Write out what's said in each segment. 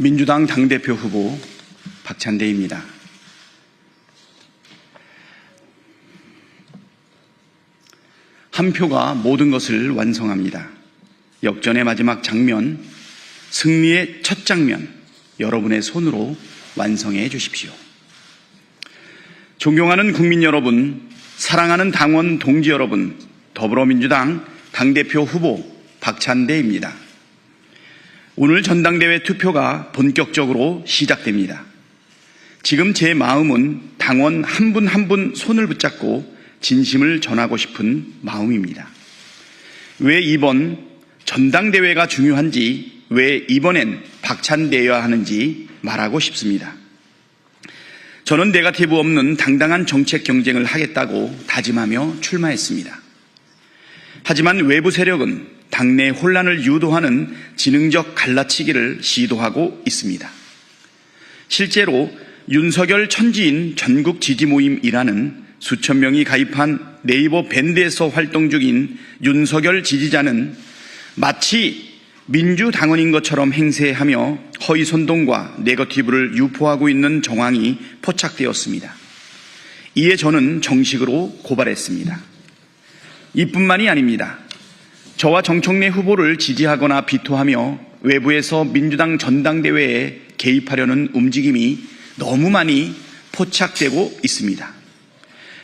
민주당 당대표 후보 박찬대입니다. 한 표가 모든 것을 완성합니다. 역전의 마지막 장면, 승리의 첫 장면, 여러분의 손으로 완성해 주십시오. 존경하는 국민 여러분, 사랑하는 당원 동지 여러분, 더불어민주당 당대표 후보 박찬대입니다. 오늘 전당대회 투표가 본격적으로 시작됩니다. 지금 제 마음은 당원 한 분 한 분 손을 붙잡고 진심을 전하고 싶은 마음입니다. 왜 이번 전당대회가 중요한지, 왜 이번엔 박찬대여야 하는지 말하고 싶습니다. 저는 네가티브 없는 당당한 정책 경쟁을 하겠다고 다짐하며 출마했습니다. 하지만 외부 세력은 당내 혼란을 유도하는 지능적 갈라치기를 시도하고 있습니다. 실제로 윤석열 천지인 전국 지지 모임이라는 수천 명이 가입한 네이버 밴드에서 활동 중인 윤석열 지지자는 마치 민주당원인 것처럼 행세하며 허위 선동과 네거티브를 유포하고 있는 정황이 포착되었습니다. 이에 저는 정식으로 고발했습니다. 이뿐만이 아닙니다. 저와 정청래 후보를 지지하거나 비토하며 외부에서 민주당 전당대회에 개입하려는 움직임이 너무 많이 포착되고 있습니다.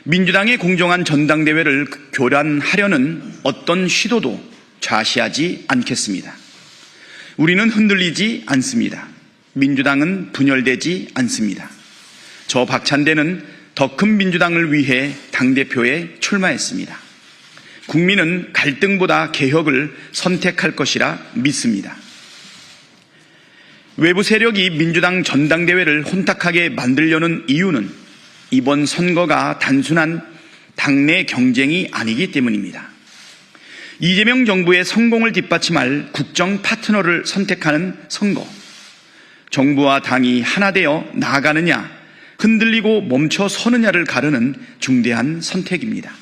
민주당의 공정한 전당대회를 교란하려는 어떤 시도도 좌시하지 않겠습니다. 우리는 흔들리지 않습니다. 민주당은 분열되지 않습니다. 저 박찬대는 더 큰 민주당을 위해 당대표에 출마했습니다. 국민은 갈등보다 개혁을 선택할 것이라 믿습니다. 외부 세력이 민주당 전당대회를 혼탁하게 만들려는 이유는 이번 선거가 단순한 당내 경쟁이 아니기 때문입니다. 이재명 정부의 성공을 뒷받침할 국정 파트너를 선택하는 선거. 정부와 당이 하나 되어 나아가느냐, 흔들리고 멈춰 서느냐를 가르는 중대한 선택입니다.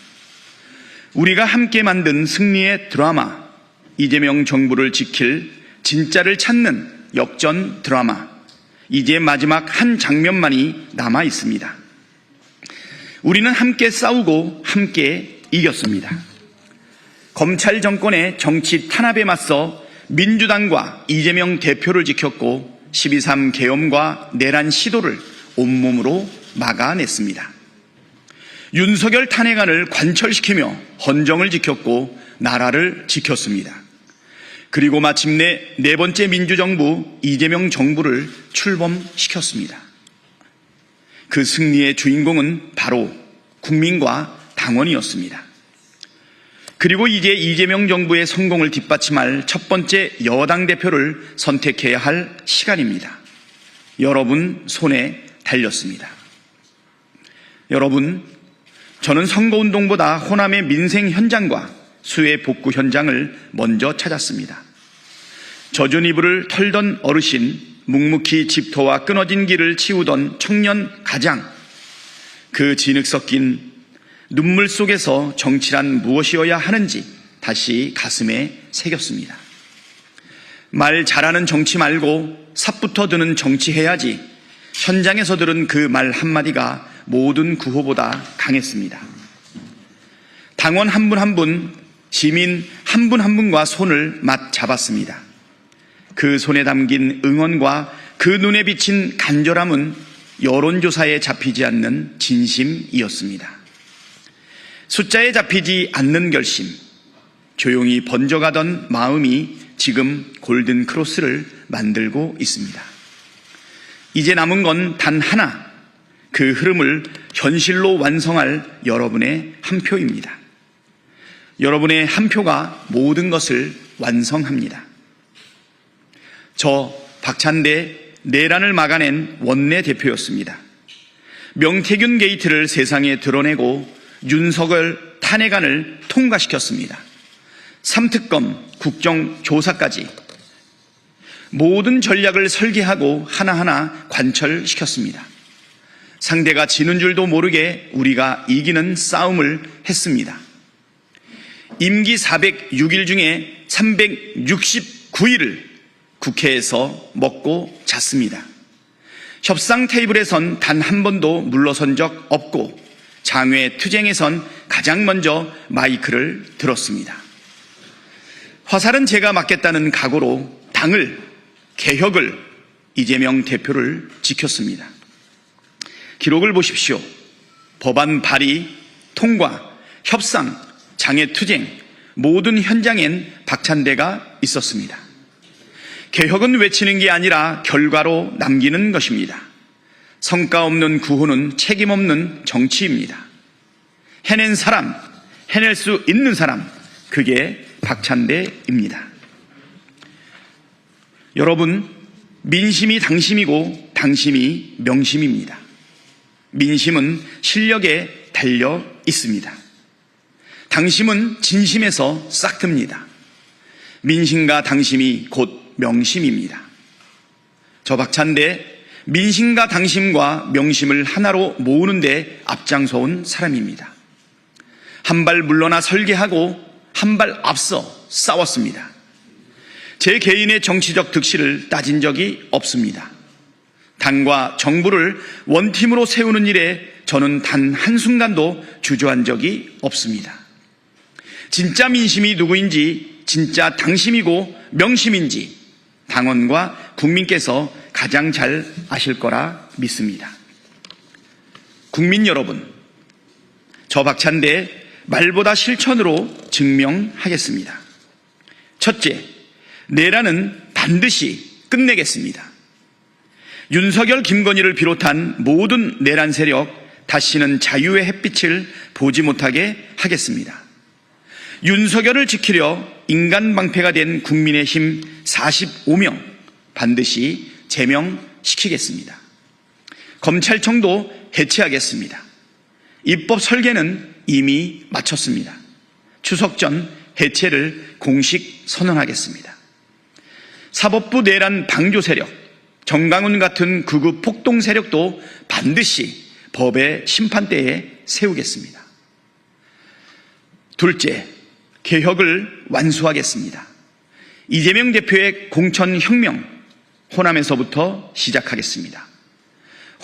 우리가 함께 만든 승리의 드라마, 이재명 정부를 지킬 진짜를 찾는 역전 드라마, 이제 마지막 한 장면만이 남아 있습니다. 우리는 함께 싸우고 함께 이겼습니다. 검찰 정권의 정치 탄압에 맞서 민주당과 이재명 대표를 지켰고 12.3 계엄과 내란 시도를 온몸으로 막아냈습니다. 윤석열 탄핵안을 관철시키며 헌정을 지켰고 나라를 지켰습니다. 그리고 마침내 네 번째 민주정부 이재명 정부를 출범시켰습니다. 그 승리의 주인공은 바로 국민과 당원이었습니다. 그리고 이제 이재명 정부의 성공을 뒷받침할 첫 번째 여당 대표를 선택해야 할 시간입니다. 여러분 손에 달렸습니다. 여러분, 저는 선거운동보다 호남의 민생 현장과 수해 복구 현장을 먼저 찾았습니다. 젖은 이불을 털던 어르신, 묵묵히 집터와 끊어진 길을 치우던 청년 가장, 그 진흙 섞인 눈물 속에서 정치란 무엇이어야 하는지 다시 가슴에 새겼습니다. 말 잘하는 정치 말고 삽부터 드는 정치 해야지 현장에서 들은 그 말 한마디가 모든 구호보다 강했습니다. 당원 한 분 한 분, 시민 한 분 한 분과 손을 맞 잡았습니다. 그 손에 담긴 응원과 그 눈에 비친 간절함은 여론조사에 잡히지 않는 진심이었습니다. 숫자에 잡히지 않는 결심, 조용히 번져가던 마음이 지금 골든 크로스를 만들고 있습니다. 이제 남은 건 단 하나, 그 흐름을 현실로 완성할 여러분의 한 표입니다. 여러분의 한 표가 모든 것을 완성합니다. 저 박찬대 내란을 막아낸 원내 대표였습니다. 명태균 게이트를 세상에 드러내고 윤석열 탄핵안을 통과시켰습니다. 삼특검 국정조사까지 모든 전략을 설계하고 하나하나 관철시켰습니다. 상대가 지는 줄도 모르게 우리가 이기는 싸움을 했습니다. 임기 406일 중에 369일을 국회에서 먹고 잤습니다. 협상 테이블에선 단 한 번도 물러선 적 없고 장외 투쟁에선 가장 먼저 마이크를 들었습니다. 화살은 제가 맞겠다는 각오로 당을, 개혁을 이재명 대표를 지켰습니다. 기록을 보십시오. 법안 발의, 통과, 협상, 장애 투쟁, 모든 현장엔 박찬대가 있었습니다. 개혁은 외치는 게 아니라 결과로 남기는 것입니다. 성과 없는 구호는 책임 없는 정치입니다. 해낸 사람, 해낼 수 있는 사람, 그게 박찬대입니다. 여러분, 민심이 당심이고 당심이 명심입니다. 민심은 실력에 달려 있습니다. 당심은 진심에서 싹듭니다. 민심과 당심이 곧 명심입니다. 저 박찬대 민심과 당심과 명심을 하나로 모으는데 앞장서 온 사람입니다. 한 발 물러나 설계하고 한 발 앞서 싸웠습니다. 제 개인의 정치적 득실을 따진 적이 없습니다. 당과 정부를 원팀으로 세우는 일에 저는 단 한순간도 주저한 적이 없습니다. 진짜 민심이 누구인지, 진짜 당심이고 명심인지 당원과 국민께서 가장 잘 아실 거라 믿습니다. 국민 여러분, 저 박찬대 말보다 실천으로 증명하겠습니다. 첫째, 내란은 반드시 끝내겠습니다. 윤석열, 김건희를 비롯한 모든 내란 세력 다시는 자유의 햇빛을 보지 못하게 하겠습니다. 윤석열을 지키려 인간 방패가 된 국민의힘 45명 반드시 제명시키겠습니다. 검찰청도 해체하겠습니다. 입법 설계는 이미 마쳤습니다. 추석 전 해체를 공식 선언하겠습니다. 사법부 내란 방조 세력, 정강훈 같은 극우 폭동 세력도 반드시 법의 심판대에 세우겠습니다. 둘째, 개혁을 완수하겠습니다. 이재명 대표의 공천혁명, 호남에서부터 시작하겠습니다.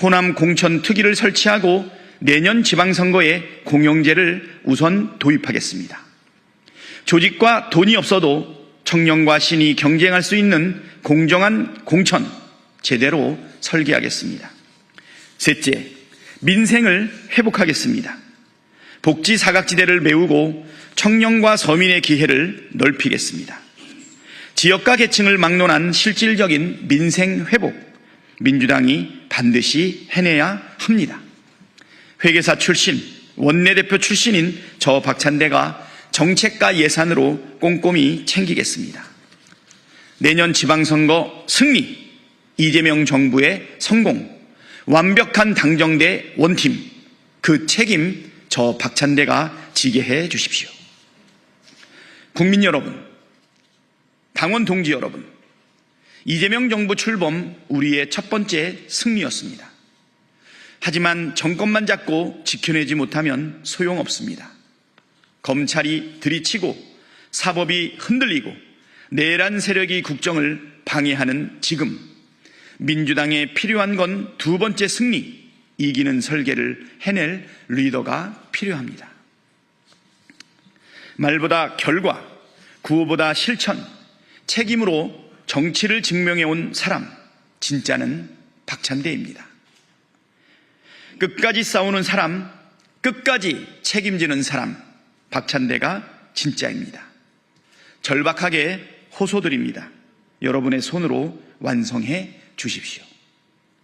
호남 공천 특위를 설치하고 내년 지방선거에 공영제를 우선 도입하겠습니다. 조직과 돈이 없어도 청년과 신이 경쟁할 수 있는 공정한 공천 제대로 설계하겠습니다. 셋째, 민생을 회복하겠습니다. 복지 사각지대를 메우고 청년과 서민의 기회를 넓히겠습니다. 지역과 계층을 막론한 실질적인 민생 회복, 민주당이 반드시 해내야 합니다. 회계사 출신, 원내대표 출신인 저 박찬대가 정책과 예산으로 꼼꼼히 챙기겠습니다. 내년 지방선거 승리, 이재명 정부의 성공, 완벽한 당정대 원팀, 그 책임 저 박찬대가 지게 해 주십시오. 국민 여러분, 당원 동지 여러분, 이재명 정부 출범 우리의 첫 번째 승리였습니다. 하지만 정권만 잡고 지켜내지 못하면 소용없습니다. 검찰이 들이치고 사법이 흔들리고 내란 세력이 국정을 방해하는 지금 민주당에 필요한 건 두 번째 승리, 이기는 설계를 해낼 리더가 필요합니다. 말보다 결과, 구호보다 실천, 책임으로 정치를 증명해온 사람, 진짜는 박찬대입니다. 끝까지 싸우는 사람, 끝까지 책임지는 사람, 박찬대가 진짜입니다. 절박하게 호소드립니다. 여러분의 손으로 완성해 주십시오.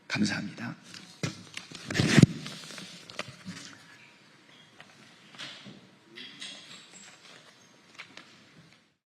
감사합니다.